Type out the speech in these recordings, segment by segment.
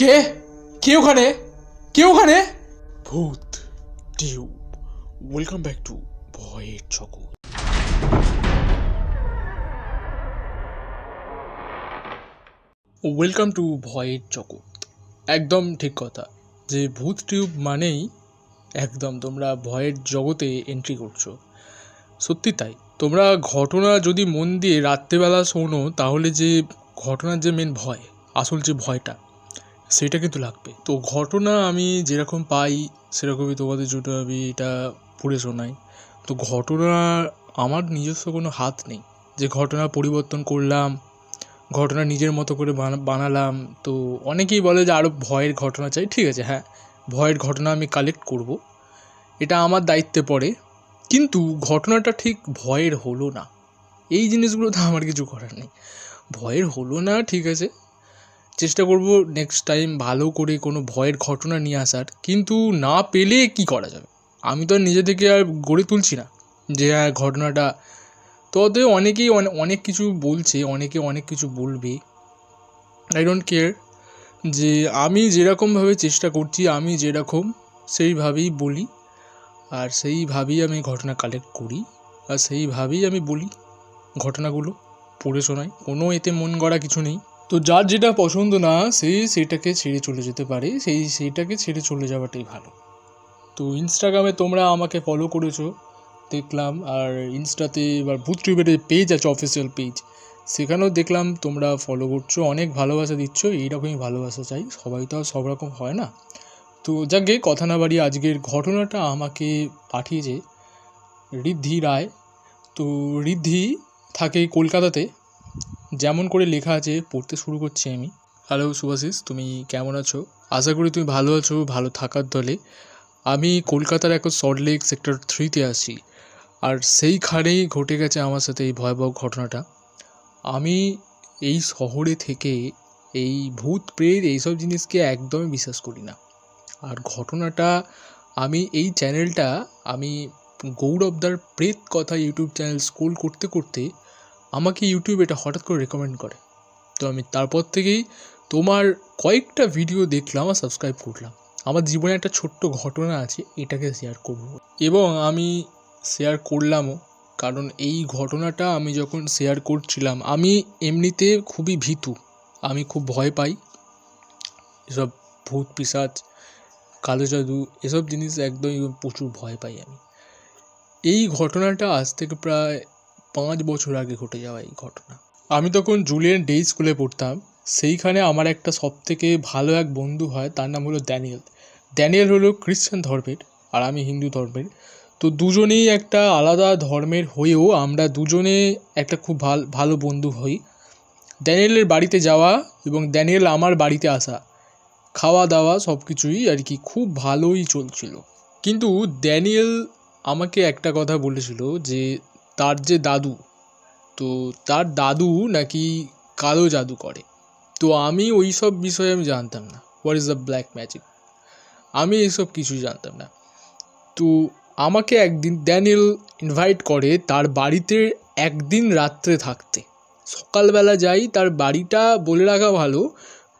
কে? কে ওখানে? কে ওখানে? ভূত, টিউব। ওয়েলকাম ব্যাক টু ভয়ের জগৎ। ওয়েলকাম টু ভয়ের জগৎ। একদম ঠিক কথা যে ভূত, টিউব মানেই একদম তোমরা ভয়ের জগতে এন্ট্রি করছ। সত্যি তাই। তোমরা ঘটনা যদি মন দিয়ে রাত্রেবেলা শোনো, তাহলে যে ঘটনার যে মেন ভয়, আসল যে ভয়টা সেটা কিন্তু লাগবে। তো ঘটনা আমি যেরকম পাই, সেরকমই তোমাদের জন্য আমি এটা পড়ে শোনাই। তো ঘটনা আমার নিজস্ব কোনো হাত নেই। যে ঘটনা পরিবর্তন করলাম, ঘটনা নিজের মতো করে বানা- বানালাম, তো অনেকেই বলে যে আরও ভয়ের ঘটনা চাই। ঠিক আছে হ্যাঁ ভয়ের ঘটনা আমি কালেক্ট করব। এটা আমার দায়িত্বে পড়ে। কিন্তু ঘটনাটা ঠিক ভয়ের হলো না। এই জিনিসগুলোতে আমার কিছু করার নেই। ভয়ের হলো না, ঠিক আছে চেষ্টা করব নেক্সট টাইম ভালো করে কোনো ভয়ের ঘটনা নিয়ে আসার। কিন্তু না পেলে কি করা যাবে? আমি তো আর নিজে থেকে আর গড়ে তুলছি না যে হ্যাঁ ঘটনাটা। তো অতএব অনেকেই অনে- অনেক কিছু বলছে, অনেকে অনেক কিছু বলবে। আই ডোন্ট কেয়ার যে, আমি যেরকমভাবে চেষ্টা করছি, আমি যেরকম, সেইভাবেই বলি। আর সেইভাবেই আমি ঘটনা কালেক্ট করি। আর সেইভাবেই আমি বলি ঘটনাগুলো, পড়ে শোনাই। কোনো এতে মন গড়া কিছু নেই। তো যার যেটা পছন্দ না সে সেটাকে ছেড়ে চলে যেতে পারে। সেই সেইটাকে ছেড়ে চলে যাওয়াটাই ভালো। তো ইনস্টাগ্রামে তোমরা আমাকে ফলো করেছ, দেখলাম। আর ইনস্টাতে এবার ভূত টিউবের পেজ আছে অফিসিয়াল পেজ সেখানেও দেখলাম তোমরা ফলো করছ, অনেক ভালোবাসা দিচ্ছ, এইরকমই ভালোবাসা চাই। সবাই তো আর সব রকম হয় না। তো যাকে কথা না বাড়িয়ে আজকের ঘটনাটা আমাকে পাঠিয়েছে, ঋদ্ধি রায়। তো ঋদ্ধি থাকে কলকাতাতে। যেমন করে লেখা আছে, পড়তে শুরু করছি আমি। হ্যালো সুভাশিস তুমি কেমন আছো? আশা করি তুমি ভালো আছো, ভালো থাকার দলে। আমি কলকাতার এখন সল্টলেক সেক্টর থ্রিতে আছি। আর সেইখানেই ঘটে গেছে আমার সাথে এই ভয়াবহ ঘটনাটা। আমি এই শহরে থেকে এই ভূত, প্রেত এইসব জিনিসকে একদমই বিশ্বাস করি না। আর ঘটনাটা, আমি এই চ্যানেলটা আমি গৌরবদার প্রেত কথা ইউটিউব চ্যানেল স্ক্রোল করতে করতে আমাকে ইউটিউব এটা হঠাৎ করে রেকমেন্ড করে। তো আমি তারপর থেকেই তোমার কয়েকটা ভিডিও দেখলাম আর সাবস্ক্রাইব করলাম। আমার জীবনে একটা ছোট্ট ঘটনা আছে, এটাকে শেয়ার করব। এবং আমি শেয়ার করলামও, কারণ এই ঘটনাটা আমি যখন শেয়ার করছিলাম, আমি এমনিতে খুবই ভীতু। আমি খুব ভয় পাই। এসব ভূত, পিসাচ, কালো জাদু, এসব জিনিস একদমই প্রচুর ভয় পাই আমি। এই ঘটনাটা আজ থেকে প্রায় পাঁচ বছর আগে ঘটে যাওয়া এই ঘটনা। আমি তখন জুলিয়ান ডে স্কুলে পড়তাম। সেইখানে আমার একটা সব থেকে ভালো এক বন্ধু হয়, তার নাম হলো ড্যানিয়েল। ড্যানিয়েল হলো খ্রিশ্চান ধর্মের আর আমি হিন্দু ধর্মের। তো দুজনেই একটা আলাদা ধর্মের হয়েও আমরা দুজনে একটা খুব ভালো, ভালো বন্ধু হই। ড্যানিয়েলের বাড়িতে যাওয়া এবং ড্যানিয়েল আমার বাড়িতে আসা, খাওয়া দাওয়া সব কিছুই আর কি খুব ভালোই চলছিল। কিন্তু ড্যানিয়েল আমাকে একটা কথা বলেছিল যে তার যে দাদু, তো তার দাদু নাকি কালো জাদু করে। তো আমি ওই সব বিষয়ে আমি জানতাম না। What is the black magic আমি এইসব কিছুই জানতাম না। তো আমাকে একদিন ড্যানিয়েল ইনভাইট করে তার বাড়িতে একদিন রাত্রে থাকতে। সকালবেলা যাই, তার বাড়িটা বলে রাখা ভালো,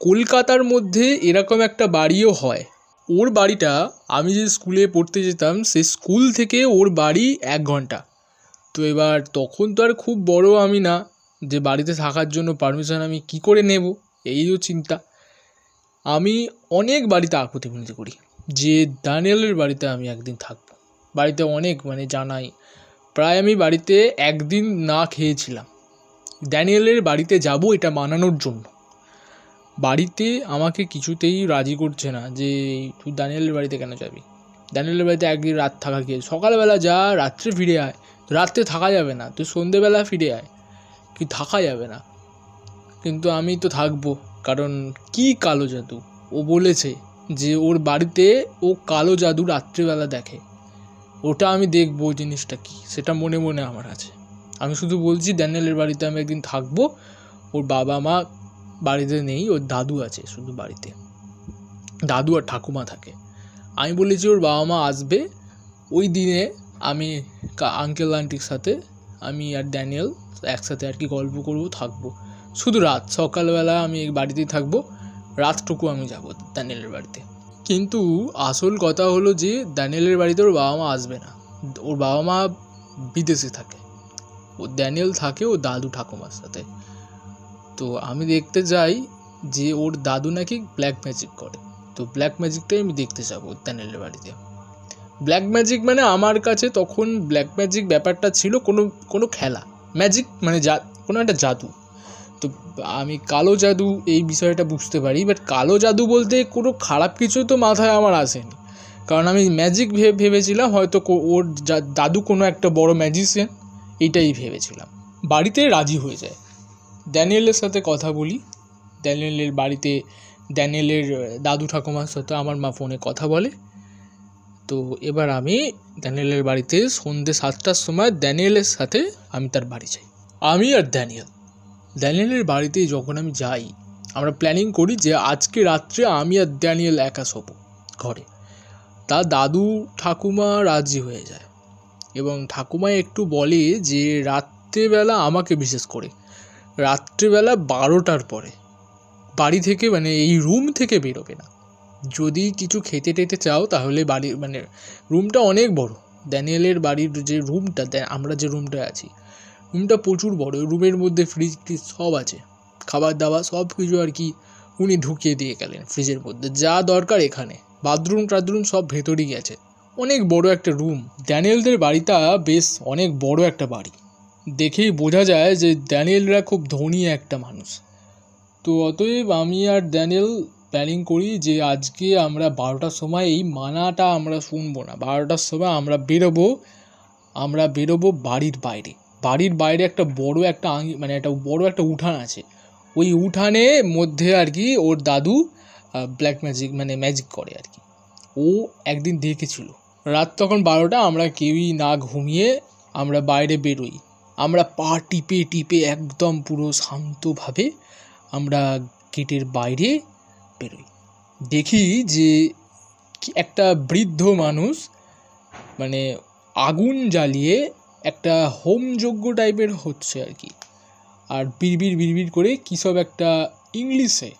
কলকাতার মধ্যে এরকম একটা বাড়িও হয়। ওর বাড়িটা আমি যে স্কুলে পড়তে যেতাম, সে স্কুল থেকে ওর বাড়ি এক ঘণ্টা। তো এবার তখন তো আর খুব বড় আমি না, যে বাড়িতে থাকার জন্য পারমিশন আমি কি করে নেব? এইও চিন্তা। আমি অনেক বাড়িতে আকুতি মিনতি করি, যে দানিয়েলের বাড়িতে আমি একদিন থাকব। বাড়িতে অনেক মানে জানাই। প্রায় আমি বাড়িতে একদিন না খেয়েছিলাম। ড্যানিয়েলের বাড়িতে যাব এটা মানানোর জন্য। বাড়িতে আমাকে কিছুতেই রাজি করছে না, যে তুই দানিয়েলের বাড়িতে কেন যাবি? দানিয়েলের বাড়িতে একদিন রাত থাকা গিয়ে, সকালবেলা যা, রাত্রে ফিরে আয়। রাত্রে থাকা যাবে না। তুই সন্ধেবেলা ফিরে আয়। কি থাকা যাবে না। কিন্তু আমি তো থাকব। কারণ কি কালো জাদু? ও বলেছে যে ওর বাড়িতে ও কালো জাদু রাত্রিবেলা দেখে। ওটা আমি দেখব জিনিসটা কি? সেটা মনে মনে আমার আছে। আমি শুধু বলছি ড্যানিয়েলের বাড়িতে আমি একদিন থাকব। ওর বাবা মা বাড়িতে নেই, ওর দাদু আছে শুধু বাড়িতে। দাদু আর ঠাকুমা থাকে। আমি বলেছি ওর বাবা মা আসবে ওই দিনে আমি আঙ্কেল আন্টির সাথে আমি আর ড্যানিয়েল একসাথে আর কি গল্প করব, থাকব। শুধু রাত, সকালবেলা আমি বাড়িতেই থাকব, রাতটুকু আমি যাব ড্যানিয়েলের বাড়িতে। কিন্তু আসল কথা হলো যে ড্যানিয়েলের বাড়িতে ওর বাবা মা আসবে না। ওর বাবা মা বিদেশে থাকে। ও ড্যানিয়েল থাকে ও দাদু ঠাকুমার সাথে। তো আমি দেখতে যাই যে ওর দাদু নাকি ব্ল্যাক ম্যাজিক করে। তো ব্ল্যাক ম্যাজিকটাই আমি দেখতে যাব ড্যানিয়েলের বাড়িতে। ব্ল্যাক ম্যাজিক মানে আমার কাছে তখন ব্ল্যাক ম্যাজিক ব্যাপারটা ছিল কোনো কোনো খেলা। ম্যাজিক মানে যা কোনো একটা জাদু। তো আমি কালো জাদু এই বিষয়টা বুঝতে পারি বাট কালো জাদু বলতে কোনো খারাপ কিছু তো মাথায় আমার আসেনি। কারণ আমি ম্যাজিক ভেবে ভেবেছিলাম হয়তো ওর দাদু কোনো একটা বড় ম্যাজিশিয়ান এইটাই ভেবেছিলাম। বাড়িতে রাজি হয়ে যায়। ড্যানিয়েলের সাথে কথা বলি। ড্যানিয়েলের বাড়িতে ড্যানিয়েলের দাদু ঠাকুমার সাথে আমার মা ফোনে কথা বলে। তো এবার আমি ড্যানিয়েলের বাড়িতে সন্ধ্যে সাতটার সময় ড্যানিয়েলের সাথে আমি তার বাড়ি যাই। আমি আর ড্যানিয়েল। ড্যানিয়েলের বাড়িতে যখন আমি যাই, আমরা প্ল্যানিং করি যে আজকে রাত্রে আমি আর ড্যানিয়েল একা শোবো ঘরে। তা দাদু ঠাকুমা রাজি হয়ে যায় এবং ঠাকুমা একটু বলে যে রাত্রেবেলা আমাকে বিশেষ করে, রাত্রেবেলা বারোটার পরে বাড়ি থেকে মানে এই রুম থেকে বেরোবে না। যদি কিছু খেতে টেতে চাও, তাহলে বাড়ি মানে রুমটা অনেক বড়। ড্যানিয়েলের বাড়ির যে রুমটা আমরা যে রুমটায় আছি রুমটা প্রচুর বড়। রুমের মধ্যে ফ্রিজ ট্রিজ সব আছে। খাবার দাবার সব কিছু আর কি উনি ঢুকিয়ে দিয়ে গেলেন ফ্রিজের মধ্যে। যা দরকার এখানে। বাথরুম টাথরুম সব ভেতরেই গেছে অনেক বড় একটা রুম ড্যানিয়েলদের বাড়িটা বেশ অনেক বড় একটা বাড়ি। দেখেই বোঝা যায় যে ড্যানিয়েলরা খুব ধনী একটা মানুষ। তো অতএব আমি আর ড্যানিয়েল প্ল্যানিং করি যে আজকে আমরা বারোটার সময় এই মানাটা আমরা শুনব না। বারোটার সময় আমরা বেরোবো আমরা বেরোবো বাড়ির বাইরে। বাড়ির বাইরে একটা বড় একটা মানে একটা বড় একটা উঠান আছে। ওই উঠানে মধ্যে আর কি ওর দাদু ব্ল্যাক ম্যাজিক মানে ম্যাজিক করে আর কি। ও একদিন দেখেছিল। রাত তখন বারোটা, আমরা কেউই না ঘুমিয়ে আমরা বাইরে বেরোই। আমরা পা টিপে টিপে একদম পুরো শান্তভাবে আমরা গেটের বাইরে বেরোই দেখি যে একটা বৃদ্ধ মানুষ মানে আগুন জ্বালিয়ে একটা হোমযজ্ঞ টাইপের হচ্ছে আর কি। আর বিড়বিড় বিড়বিড় করে কী সব একটা ইংলিশে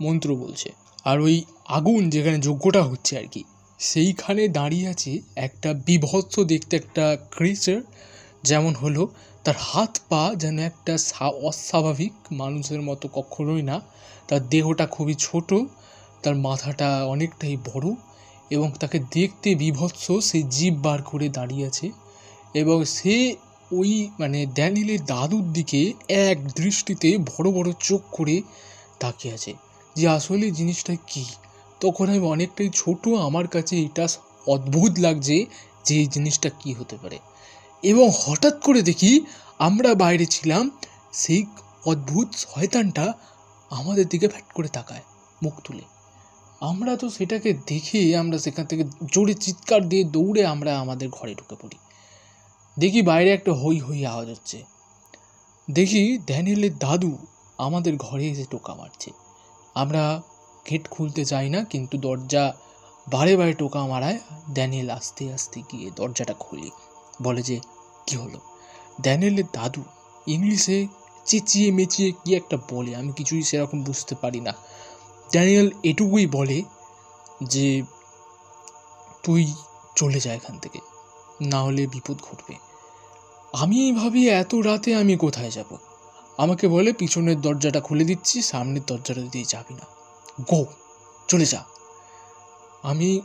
মন্ত্র বলছে। আর ওই আগুন যেখানে যজ্ঞটা হচ্ছে আর কি, সেইখানে দাঁড়িয়ে আছে একটা বিভৎস দেখতে একটা ক্রিচার যেমন হলো তার হাত পা যেন একটা অস্বাভাবিক মানুষের মতো কখনোই না। তার দেহটা খুবই ছোট, তার মাথাটা অনেকটাই বড় এবং তাকে দেখতে বিভৎস। সে জীব বার করে দাঁড়িয়ে আছে এবং সে ওই মানে ড্যানিয়েলের দাদুর দিকে এক দৃষ্টিতে বড় বড় চোখ করে তাকিয়ে আছে যে, আসলে জিনিসটা কি? তখন আমি অনেকটাই ছোট, আমার কাছে এটা অদ্ভুত লাগছে যে এই জিনিসটা কি হতে পারে। এবং হঠাৎ করে দেখি আমরা বাইরে ছিলাম, সেই অদ্ভুত শয়তানটা আমাদের দিকে ফ্যাট করে তাকায় মুখ তুলে। আমরা তো সেটাকে দেখে আমরা সেখান থেকে জোরে চিৎকার দিয়ে দৌড়ে আমরা আমাদের ঘরে ঢুকে পড়ি। দেখি বাইরে একটা হই হই আওয়াজ হচ্ছে। দেখি ড্যানিয়েলের দাদু আমাদের ঘরে এসে টোকা মারছে। আমরা গেট খুলতে চাই না, কিন্তু দরজা বারে বারে টোকা মারায় ড্যানিয়েল আস্তে আস্তে গিয়ে দরজাটা খুলি। বলে যে কি হলো? ড্যানিয়েলের দাদু ইংলিশে চেঁচিয়ে মেচিয়ে কি একটা বলে? আমি কিছুই সেরকম বুঝতে পারি না। ড্যানিয়েল এটুকুই বলে যে, তুই চলে যা এখান থেকে, না হলে বিপদ ঘটবে। আমি ভাবি এত রাতে আমি কোথায় যাব? আমাকে বলে, পিছনের দরজাটা খুলে দিচ্ছি, সামনের দরজাটা দিয়ে যাবি না। গো, চলে যা। আমি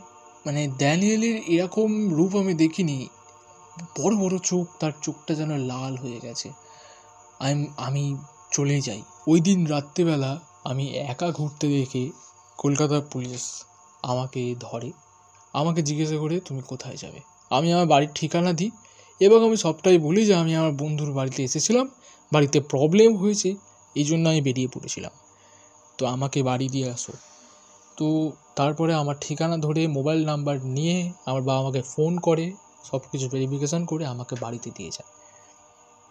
মানে ড্যানিয়েলের এরকম রূপ আমি দেখিনি। বড় বড় চোখ, তার চোখটা যেন লাল হয়ে গেছে। আমি আমি চলে যাই। ওই দিন রাত্রেবেলা আমি একা ঘুরতে দেখে কলকাতার পুলিশ আমাকে ধরে। আমাকে জিজ্ঞাসা করে, তুমি কোথায় যাবে? আমি আমার বাড়ির ঠিকানা দিই এবং আমি সবটাই বলি যে, আমি আমার বন্ধুর বাড়িতে এসেছিলাম। বাড়িতে প্রবলেম হয়েছে। এই জন্য আমি বেরিয়ে পড়েছিলাম। তো আমাকে বাড়ি দিয়ে আসো। তো তারপরে আমার ঠিকানা ধরে মোবাইল নাম্বার নিয়ে আমার বাবা আমাকে ফোন করে। সব কিছু ভেরিফিকেশান করে আমাকে বাড়িতে দিয়ে যায়।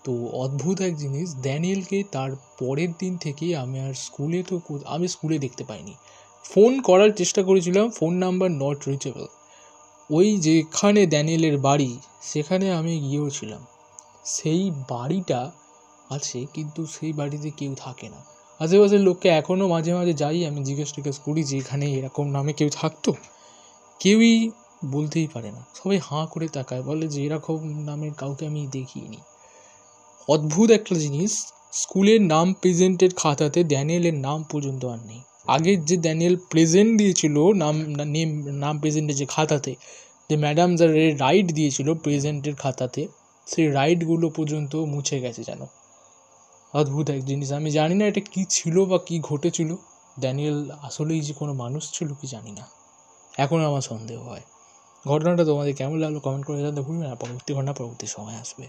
তো অদ্ভুত এক জিনিস, ড্যানিয়েলকে তার পরের দিন থেকে আমি আর স্কুলে তো আমি স্কুলে দেখতে পাইনি। ফোন করার চেষ্টা করেছিলাম, ফোন নাম্বার নট রিচেবল ওই যেখানে ড্যানিয়েলের বাড়ি, সেখানে আমি গিয়েও ছিলাম। সেই বাড়িটা আছে, কিন্তু সেই বাড়িতে কেউ থাকে না। আশেপাশের লোককে এখনও মাঝে মাঝে যাই, আমি জিজ্ঞেস টিজ্ঞেস করি যে, এখানে এরকম নামে কেউ থাকতো? কেউই বলতেই পারে না। সবাই হাঁ করে তাকায়, বলে যে এরকম নামের কাউকে আমি দেখিনি। অদ্ভুত একটা জিনিস, স্কুলের নাম প্রেজেন্টের খাতাতে ড্যানিয়েলের নাম পর্যন্ত আর নেই। আগের যে ড্যানিয়েল প্রেজেন্ট দিয়েছিল, নাম, নেম, নাম প্রেজেন্টের যে খাতাতে, যে ম্যাডাম যা রাইট দিয়েছিল প্রেজেন্টের খাতাতে, সেই রাইটগুলো পর্যন্ত মুছে গেছে যেন। অদ্ভুত এক জিনিস। আমি জানি না এটা কী ছিল বা কী ঘটেছিল। ড্যানিয়েল আসলেই যে কোনো মানুষ ছিল, কি জানি না। এখন আমার সন্দেহ হয়। ঘটনাটা তোমাদের কেমন লাগল? কমেন্ট করে জানতে ভুলবে না। পরবর্তী ঘটনা পরবর্তী সময় আসবে।